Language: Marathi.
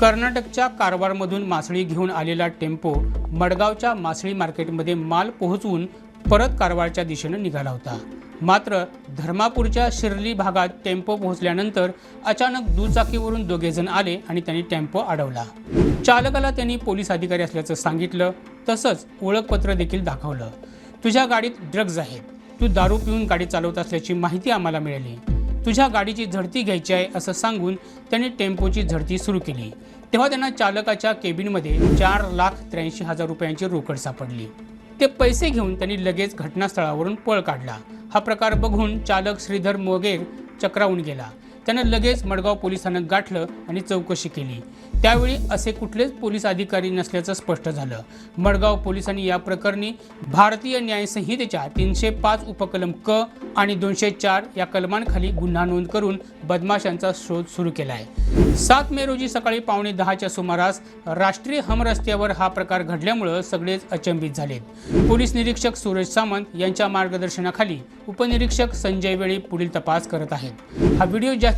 कर्नाटकच्या कारवारमधून मासळी घेऊन आलेला टेम्पो मडगावच्या मासळी मार्केटमध्ये माल पोहोचवून परत कारवारच्या दिशेनं निघाला होता. मात्र धर्मापूरच्या शिर्ली भागात टेम्पो पोहोचल्यानंतर अचानक दुचाकीवरून दोघेजण आले आणि त्यांनी टेम्पो अडवला. चालकाला त्यांनी पोलीस अधिकारी असल्याचं सांगितलं तसंच ओळखपत्र देखील दाखवलं. तुझ्या गाडीत ड्रग्ज आहेत. तू दारू पिऊन गाडी चालवत असल्याची माहिती आम्हाला मिळाली. तुझ्या गाडीची झडती घ्यायची आहे असं सांगून त्यांनी टेम्पोची झडती सुरू केली. तेव्हा त्यांना चालकाच्या केबिनमध्ये चार लाख त्र्याऐंशी हजार रुपयांची रोकड सापडली. ते पैसे घेऊन त्यांनी लगेच घटनास्थळावरून पळ काढला. हा प्रकार बघून चालक श्रीधर मोगेर चक्रावून गेला. त्यानं लगेच मडगाव पोलिसांना गाठलं आणि चौकशी केली. त्यावेळी असे कुठलेच पोलीस अधिकारी नसल्याचं स्पष्ट झालं. मडगाव पोलिसांनी या प्रकरणी भारतीय न्याय संहितेच्या तीनशे पाच उपकलम क आणि दोनशे चार या कलमांखाली गुन्हा नोंद करून बदमाशांचा शोध सुरू केला आहे सात मे रोजी सकाळी पावणे दहाच्या सुमारास राष्ट्रीय हमरस्त्यावर हा प्रकार घडल्यामुळं सगळेच अचंबित झालेत. पोलीस निरीक्षक सूरज सामंत यांच्या मार्गदर्शनाखाली उपनिरीक्षक संजय वेळी पुढील तपास करत आहेत. हा व्हिडिओ जास्त